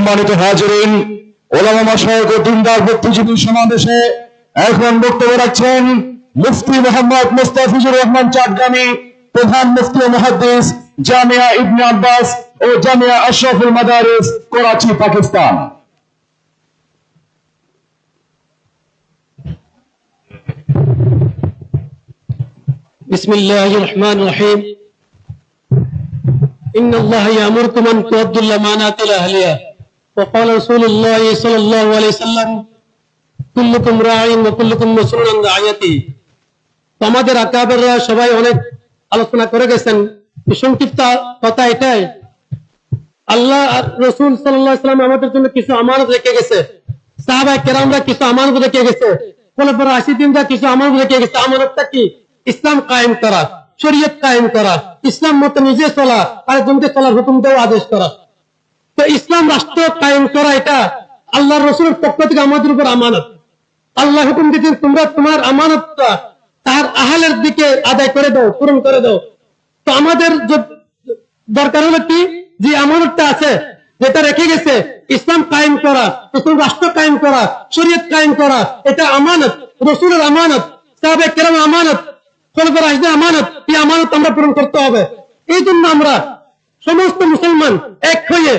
সম্মানিত হাজরিন ওলামা মাসায়ক ও দিনদার বুদ্ধিজীবী সমাবেশে এখন বক্তব্য রাখছেন মুফতি মোহাম্মদ মুস্তাফিজুর রহমান চাটগামী প্রধান মুফতি ও মুহাদ্দিস জামিয়া ইবনে আব্বাস ও জামিয়া আশরাফুল মাদারিস করাচি পাকিস্তান بسم الله الرحمن الرحيم إن الله يأمركم أن تؤدوا الأمانات إلى أهلها وقال رسول الله صلى الله عليه وسلم كلكم راع وكلكم مسؤول عن رعيته তো আমাদের আকাবেররা সবাই অনেক আলোচনা করে গেছেন এই সংক্ষিপ্ত কথা এটাই আল্লাহ আর রসুল সাল্লাহ সাল্লাম আমাদের জন্য কিছু আমানত রেখে গেছে সাহাবাই কেরামরা কিছু আমানত রেখে গেছে ফলে পরে আশি দিনরা কিছু আমানত রেখে গেছে আমানতটা কি ইসলাম কায়েম করা শরীয়ত কায়েম করা ইসলাম মতো নিজে চলা আর জনকে চলার হুকুম দেওয়া আদেশ করা তো ইসলাম রাষ্ট্র কায়েম করা এটা আল্লাহ রসুলের পক্ষ থেকে আমাদের উপর আমানত। আল্লাহ হুকুম দিচ্ছেন তোমরা তোমার আমানতটা তার আহালের দিকে আদায় করে দাও, পূরণ করে দাও। তো আমাদের দরকার হলো কি? যে আমানতটা আছে, যেটা রেখে গেছে, ইসলাম কায়েম করা নতুন রাষ্ট্র কায়েম করা, শরীয়ত কায়েম করা, এটা আমানত, রসুলের আমানত সাহাবে কেরাম আমানত খলফের রাজদের আমানত, এই আমানত আমরা পূরণ করতে হবে। এই জন্য আমরা সমস্ত মুসলমান এক হয়ে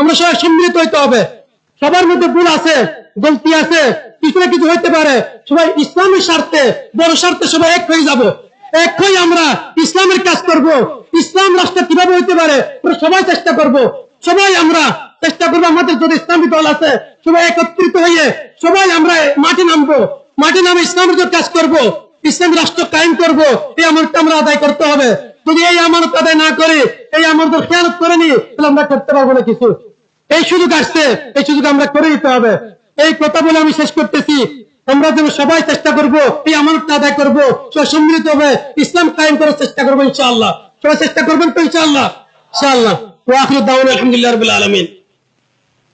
আমরা সবাই সম্মিলিত হইতে হবে। সবার মধ্যে ভুল আছে, গলতি আছে, কিছু না কিছু হইতে পারে। সবাই ইসলামের স্বার্থে, বড় স্বার্থে সবাই এক হয়ে যাব। এক হয়ে আমরা ইসলামের কাজ করব। ইসলাম রাষ্ট্র কীভাবে হইতে পারে সবাই চেষ্টা করব। সবাই আমরা চেষ্টা করব, আমাদের যদি ইসলামী দল আছে, সবাই একত্রিত হয়ে সবাই আমরা মাঠে নামবো। মাঠে নামে ইসলামের জন্য কাজ করব। ইসলাম রাষ্ট্র কায়েম করব, এই আমানতটা আমরা আদায় করতে হবে। যদি এই আমানত আদায় না করি, এই আমানত খেয়ালত করে নি তাহলে আমরা করতে পারব না কিছু। এই সুযোগ আসছে, এই সুযোগ আমরা করে দিতে হবে। এই কথা বলে আমি শেষ করতেছি। আমরা যেন সবাই চেষ্টা করব, এই আমানতটা আদায় করব সম্মিলিত হবে ইসলাম কায়েম করার চেষ্টা করব ইনশাআল্লাহ। সবাই চেষ্টা করবেন তো আখিরু দাওয়ানা আলহামদুলিল্লাহি আলামিন।